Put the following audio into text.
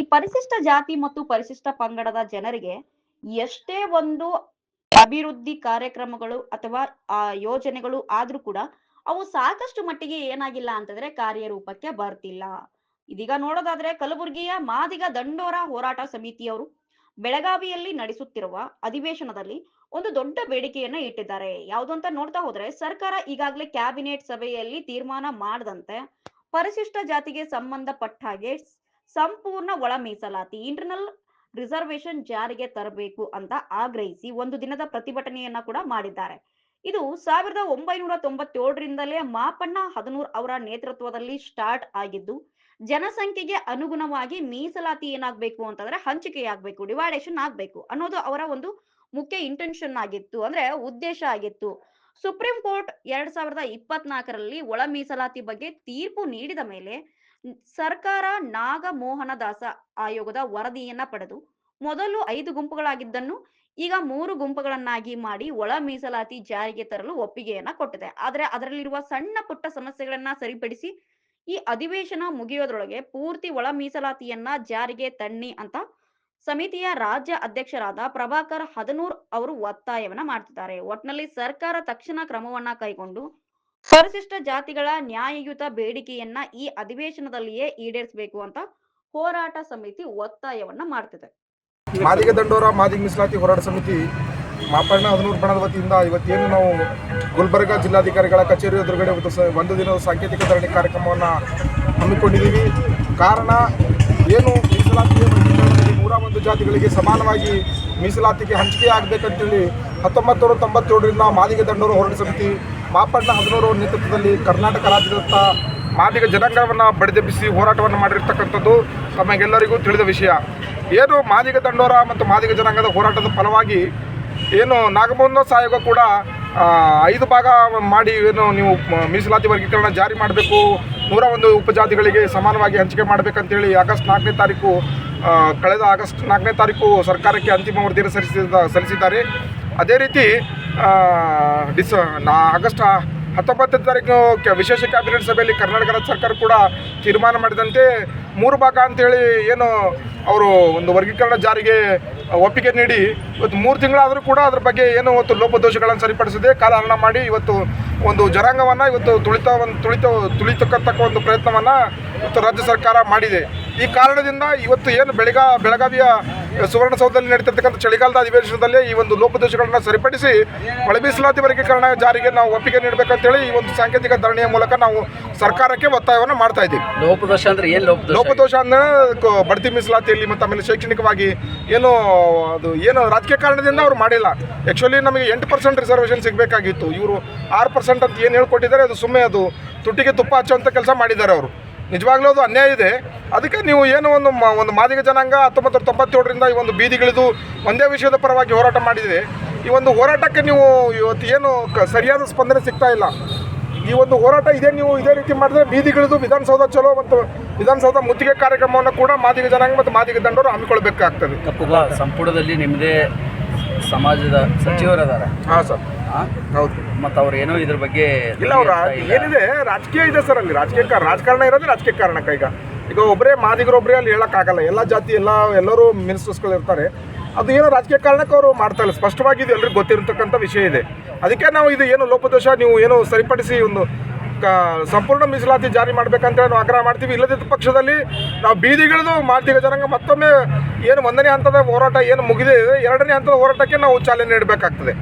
ಈ ಪರಿಶಿಷ್ಟ ಜಾತಿ ಮತ್ತು ಪರಿಶಿಷ್ಟ ಪಂಗಡದ ಜನರಿಗೆ ಎಷ್ಟೇ ಒಂದು ಅಭಿವೃದ್ಧಿ ಕಾರ್ಯಕ್ರಮಗಳು ಅಥವಾ, ಆ, ಯೋಜನೆಗಳು ಆದ್ರೂ ಕೂಡ ಅವು ಸಾಕಷ್ಟು ಮಟ್ಟಿಗೆ ಏನಾಗಿಲ್ಲ ಅಂತಂದ್ರೆ ಕಾರ್ಯರೂಪಕ್ಕೆ ಬರ್ತಿಲ್ಲ. ಇದೀಗ ನೋಡೋದಾದ್ರೆ ಕಲಬುರಗಿಯ ಮಾದಿಗ ದಂಡೋರ ಹೋರಾಟ ಸಮಿತಿಯವರು ಬೆಳಗಾವಿಯಲ್ಲಿ ನಡೆಸುತ್ತಿರುವ ಅಧಿವೇಶನದಲ್ಲಿ ಒಂದು ದೊಡ್ಡ ಬೇಡಿಕೆಯನ್ನ ಇಟ್ಟಿದ್ದಾರೆ. ಯಾವುದು ಅಂತ ನೋಡ್ತಾ ಹೋದ್ರೆ ಸರ್ಕಾರ ಈಗಾಗಲೇ ಕ್ಯಾಬಿನೆಟ್ ಸಭೆಯಲ್ಲಿ ತೀರ್ಮಾನ ಮಾಡದಂತೆ ಪರಿಶಿಷ್ಟ ಜಾತಿಗೆ ಸಂಬಂಧಪಟ್ಟ ಹಾಗೆ ಸಂಪೂರ್ಣ ಒಳ ಮೀಸಲಾತಿ ಇಂಟರ್ನಲ್ ರಿಸರ್ವೇಶನ್ ಜಾರಿಗೆ ತರಬೇಕು ಅಂತ ಆಗ್ರಹಿಸಿ ಒಂದು ದಿನದ ಪ್ರತಿಭಟನೆಯನ್ನ ಕೂಡ ಮಾಡಿದ್ದಾರೆ. ಇದು ಸಾವಿರದ ಒಂಬೈನೂರ ತೊಂಬತ್ತೇಳರಿಂದಲೇ ಮಾಪಣ್ಣ ಹದನೂರ್ ಅವರ ನೇತೃತ್ವದಲ್ಲಿ ಸ್ಟಾರ್ಟ್ ಆಗಿದ್ದು, ಜನಸಂಖ್ಯೆಗೆ ಅನುಗುಣವಾಗಿ ಮೀಸಲಾತಿ ಏನಾಗ್ಬೇಕು ಅಂತಂದ್ರೆ ಹಂಚಿಕೆಯಾಗಬೇಕು ಡಿವೈಡೇಷನ್ ಆಗ್ಬೇಕು ಅನ್ನೋದು ಅವರ ಒಂದು ಮುಖ್ಯ ಇಂಟೆನ್ಷನ್ ಆಗಿತ್ತು. ಅಂದ್ರೆ ಉದ್ದೇಶ ಆಗಿತ್ತು. ಸುಪ್ರೀಂ ಕೋರ್ಟ್ ಎರಡ್ ಸಾವಿರದ ಇಪ್ಪತ್ನಾಲ್ಕರಲ್ಲಿ ಒಳ ಮೀಸಲಾತಿ ಬಗ್ಗೆ ತೀರ್ಪು ನೀಡಿದ ಮೇಲೆ ಸರ್ಕಾರ ನಾಗಮೋಹನ ದಾಸ ಆಯೋಗದ ವರದಿಯನ್ನ ಪಡೆದು ಮೊದಲು ಐದು ಗುಂಪುಗಳಾಗಿದ್ದನ್ನು ಈಗ ಮೂರು ಗುಂಪುಗಳನ್ನಾಗಿ ಮಾಡಿ ಒಳ ಮೀಸಲಾತಿ ಜಾರಿಗೆ ತರಲು ಒಪ್ಪಿಗೆಯನ್ನ ಕೊಟ್ಟಿದೆ. ಆದರೆ ಅದರಲ್ಲಿರುವ ಸಣ್ಣ ಪುಟ್ಟ ಸಮಸ್ಯೆಗಳನ್ನ ಸರಿಪಡಿಸಿ ಈ ಅಧಿವೇಶನ ಮುಗಿಯೋದ್ರೊಳಗೆ ಪೂರ್ತಿ ಒಳ ಮೀಸಲಾತಿಯನ್ನ ಜಾರಿಗೆ ತನ್ನಿ ಅಂತ ಸಮಿತಿಯ ರಾಜ್ಯ ಅಧ್ಯಕ್ಷರಾದ ಪ್ರಭಾಕರ್ ಹದನೂರ್ ಅವರು ಒತ್ತಾಯವನ್ನ ಮಾಡ್ತಿದ್ದಾರೆ. ಒಟ್ನಲ್ಲಿ ಸರ್ಕಾರ ತಕ್ಷಣ ಕ್ರಮವನ್ನ ಕೈಗೊಂಡು ಪರಿಶಿಷ್ಟ ಜಾತಿಗಳ ನ್ಯಾಯಯುತ ಬೇಡಿಕೆಯನ್ನ ಈ ಅಧಿವೇಶನದಲ್ಲಿಯೇ ಈಡೇರಿಸಬೇಕು ಅಂತ ಹೋರಾಟ ಸಮಿತಿ ಒತ್ತಾಯವನ್ನ ಮಾಡ್ತಿದೆ. ಮಾದಿಗ ದಂಡೋರ, ಮಾದಿಗ ಮೀಸಲಾತಿ ಹೋರಾಟ ಸಮಿತಿ ಮಾಪಣ್ಣ ಹದಿನೂರು ಪಣದ ವತಿಯಿಂದ ಇವತ್ತೇನು ನಾವು ಗುಲ್ಬರ್ಗ ಜಿಲ್ಲಾಧಿಕಾರಿಗಳ ಕಚೇರಿ ಎದುರುಗಡೆ ಒಂದು ದಿನದ ಸಾಂಕೇತಿಕ ಧರಣಿ ಕಾರ್ಯಕ್ರಮವನ್ನು ಹಮ್ಮಿಕೊಂಡಿದ್ದೀವಿ. ಕಾರಣ ಏನು ಒಂದು ಜಾತಿಗಳಿಗೆ ಸಮಾನವಾಗಿ ಮೀಸಲಾತಿಗೆ ಹಂಚಿಕೆ ಆಗಬೇಕಂತೇಳಿ ಹತ್ತೊಂಬತ್ತು ನೂರ ತೊಂಬತ್ತೇಳರಿಂದ ಮಾದಿಗ ದಂಡೋರು ಹೋರಾಟ ಸಮಿತಿ ಮಾಪಣ್ಣ ಹದಿನೂರು ನೇತೃತ್ವದಲ್ಲಿ ಕರ್ನಾಟಕ ರಾಜ್ಯದತ್ತ ಮಾದಿಗ ಜನಾಂಗವನ್ನು ಬಡಿದೆಬ್ಬಿಸಿ ಹೋರಾಟವನ್ನು ಮಾಡಿರ್ತಕ್ಕಂಥದ್ದು ತಮಗೆಲ್ಲರಿಗೂ ತಿಳಿದ ವಿಷಯ. ಏನು ಮಾದಿಗ ದಂಡೋರ ಮತ್ತು ಮಾದಿಗ ಜನಾಂಗದ ಹೋರಾಟದ ಫಲವಾಗಿ ಏನು ನಾಗಮೋಹನ್ದಾಸ್ ಆಯೋಗ ಕೂಡ ಐದು ಭಾಗ ಮಾಡಿ ಏನು ನೀವು ಮೀಸಲಾತಿ ವರ್ಗೀಕರಣ ಜಾರಿ ಮಾಡಬೇಕು, ನೂರ ಒಂದು ಉಪಜಾತಿಗಳಿಗೆ ಸಮಾನವಾಗಿ ಹಂಚಿಕೆ ಮಾಡಬೇಕಂತೇಳಿ ಆಗಸ್ಟ್ ನಾಲ್ಕನೇ ತಾರೀಕು ಕಳೆದ ಆಗಸ್ಟ್ ನಾಲ್ಕನೇ ತಾರೀಕು ಸರ್ಕಾರಕ್ಕೆ ಅಂತಿಮ ವರದಿಯನ್ನು ಸಲ್ಲಿಸಿದ ಸಲ್ಲಿಸಿದ್ದಾರೆ. ಅದೇ ರೀತಿ ಡಿಸ ನಾ ಆಗಸ್ಟ್ ಹತ್ತೊಂಬತ್ತನೇ ತಾರೀಕು ವಿಶೇಷ ಕ್ಯಾಬಿನೆಟ್ ಸಭೆಯಲ್ಲಿ ಕರ್ನಾಟಕ ರಾಜ್ಯ ಸರ್ಕಾರ ಕೂಡ ತೀರ್ಮಾನ ಮಾಡಿದಂತೆ ಮೂರು ಭಾಗ ಅಂತೇಳಿ ಏನು ಅವರು ಒಂದು ವರ್ಗೀಕರಣ ಜಾರಿಗೆ ಒಪ್ಪಿಗೆ ನೀಡಿ, ಇವತ್ತು ಮೂರು ತಿಂಗಳಾದರೂ ಕೂಡ ಅದ್ರ ಬಗ್ಗೆ ಏನು ಇವತ್ತು ಲೋಪದೋಷಗಳನ್ನು ಸರಿಪಡಿಸದೆ ಕಾಲಹರಣ ಮಾಡಿ ಇವತ್ತು ಒಂದು ಜನಾಂಗವನ್ನು ಇವತ್ತು ತುಳಿತ ಒಂದು ತುಳಿತ ತುಳಿತಕ್ಕಂಥ ಒಂದು ಪ್ರಯತ್ನವನ್ನು ಇವತ್ತು ರಾಜ್ಯ ಸರ್ಕಾರ ಮಾಡಿದೆ. ಈ ಕಾರಣದಿಂದ ಇವತ್ತು ಏನು ಬೆಳಗಾ ಬೆಳಗಾವಿಯ ಸುವರ್ಣಸೌಧದಲ್ಲಿ ನಡೀತಿರ್ತಕ್ಕಂಥ ಚಳಿಗಾಲದ ಅಧಿವೇಶನದಲ್ಲಿ ಈ ಒಂದು ಲೋಪದೋಷಗಳನ್ನು ಸರಿಪಡಿಸಿ ಮಳೆ ಮೀಸಲಾತಿ ವರ್ಗೀಕರಣ ಜಾರಿಗೆ ನಾವು ಒಪ್ಪಿಗೆ ನೀಡಬೇಕಂತೇಳಿ ಈ ಒಂದು ಸಾಂಕೇತಿಕ ಧರಣಿಯ ಮೂಲಕ ನಾವು ಸರ್ಕಾರಕ್ಕೆ ಒತ್ತಾಯವನ್ನು ಮಾಡ್ತಾ ಇದ್ದೀವಿ. ಲೋಪದೋಷ ಅಂದ್ರೆ ಏನು ಲೋಪದೋಷ? ಲೋಪದೋಷ ಅಂದ್ರೆ ಬಡ್ತಿ ಮೀಸಲಾತಿಯಲ್ಲಿ ಮತ್ತು ಆಮೇಲೆ ಶೈಕ್ಷಣಿಕವಾಗಿ ಏನು ಅದು ಏನು ರಾಜಕೀಯ ಕಾರಣದಿಂದ ಅವರು ಮಾಡಿಲ್ಲ. ಆ್ಯಕ್ಚುಲಿ ನಮಗೆ ಎಂಟು ಪರ್ಸೆಂಟ್ ರಿಸರ್ವೇಷನ್ ಸಿಗಬೇಕಾಗಿತ್ತು. ಇವರು ಆರು ಪರ್ಸೆಂಟ್ ಅಂತ ಏನು ಹೇಳ್ಕೊಟ್ಟಿದ್ದಾರೆ ಅದು ಸುಮ್ಮನೆ ಅದು ತುಟ್ಟಿಗೆ ತುಪ್ಪ ಹಚ್ಚುವಂಥ ಕೆಲಸ ಮಾಡಿದ್ದಾರೆ ಅವರು. ನಿಜವಾಗ್ಲೂ ಅದು ಅನ್ಯಾಯ ಇದೆ. ಅದಕ್ಕೆ ನೀವು ಏನು ಒಂದು ಒಂದು ಮಾದಿಗ ಜನಾಂಗ ಹತ್ತೊಂಬತ್ತು ತೊಂಬತ್ತೇಳರಿಂದ ಈ ಒಂದು ಬೀದಿಗಿಳಿದು ಒಂದೇ ವಿಷಯದ ಪರವಾಗಿ ಹೋರಾಟ ಮಾಡಿದೆ. ಈ ಒಂದು ಹೋರಾಟಕ್ಕೆ ನೀವು ಇವತ್ತು ಏನು ಕ- ಸರಿಯಾದ ಸ್ಪಂದನೆ ಸಿಗ್ತಾ ಇಲ್ಲ. ಈ ಒಂದು ಹೋರಾಟ ಇದೇ ನೀವು ಇದೇ ರೀತಿ ಮಾಡಿದ್ರೆ ಬೀದಿಗಿಳಿದು ವಿಧಾನಸೌಧ ಚಲೋ ಮತ್ತು ವಿಧಾನಸೌಧ ಮುತ್ತಿಗೆ ಕಾರ್ಯಕ್ರಮವನ್ನು ಕೂಡ ಮಾದಿಗ ಜನಾಂಗ ಮತ್ತು ಮಾದಿಗ ದಂಡರು ಹಮ್ಮಿಕೊಳ್ಬೇಕಾಗ್ತದೆ. ಅಲ್ಲ, ಸಂಪುಟದಲ್ಲಿ ನಿಮ್ಮದೇ ಸಮಾಜದ ಸಚಿವರದಾರ. ಹಾಂ ಸರ್ ಹೌದು. ಮತ್ತ ಅವ್ರು ಏನೋ ಇದ್ರ ಬಗ್ಗೆ ಇಲ್ಲ ಅವ್ರ ಏನಿದೆ ರಾಜಕೀಯ ಇದೆ ಸರ್ ಅಲ್ಲಿ. ರಾಜಕೀಯ ಕಾ- ರಾಜಕಾರಣ ಇರೋದೇ ರಾಜಕೀಯ ಕಾರಣಕ್ಕೆ ಈಗ. ಈಗ ಒಬ್ಬರೇ ಮಾದಿಗರೊಬ್ಬರೇ ಅಲ್ಲಿ ಹೇಳೋಕ್ಕಾಗಲ್ಲ ಎಲ್ಲ ಜಾತಿ ಎಲ್ಲ ಎಲ್ಲರೂ ಮಿನಿಸ್ಟರ್ಸ್ಗಳು ಇರ್ತಾರೆ. ಅದು ಏನೋ ರಾಜಕೀಯ ಕಾರಣಕ್ಕೆ ಅವರು ಮಾಡ್ತಾ ಇಲ್ಲ. ಸ್ಪಷ್ಟವಾಗಿ ಇದು ಎಲ್ಲರಿಗೂ ಗೊತ್ತಿರತಕ್ಕಂಥ ವಿಷಯ ಇದೆ. ಅದಕ್ಕೆ ನಾವು ಇದು ಏನು ಲೋಪದೋಷ ನೀವು ಏನು ಸರಿಪಡಿಸಿ ಒಂದು ಸಂಪೂರ್ಣ ಮೀಸಲಾತಿ ಜಾರಿ ಮಾಡಬೇಕಂತ ನಾವು ಆಗ್ರಹ ಮಾಡ್ತೀವಿ. ಇಲ್ಲದಿದ್ದ ಪಕ್ಷದಲ್ಲಿ ನಾವು ಬೀದಿಗಿಳಿದು ಮಾಡ್ತೀವಿ. ಜನಾಂಗ ಮತ್ತೊಮ್ಮೆ ಏನು ಒಂದನೇ ಹಂತದ ಹೋರಾಟ ಏನು ಮುಗಿದಿದೆ. ಎರಡನೇ ಹಂತದ ಹೋರಾಟಕ್ಕೆ ನಾವು ಚಾಲನೆ ನೀಡಬೇಕಾಗ್ತದೆ.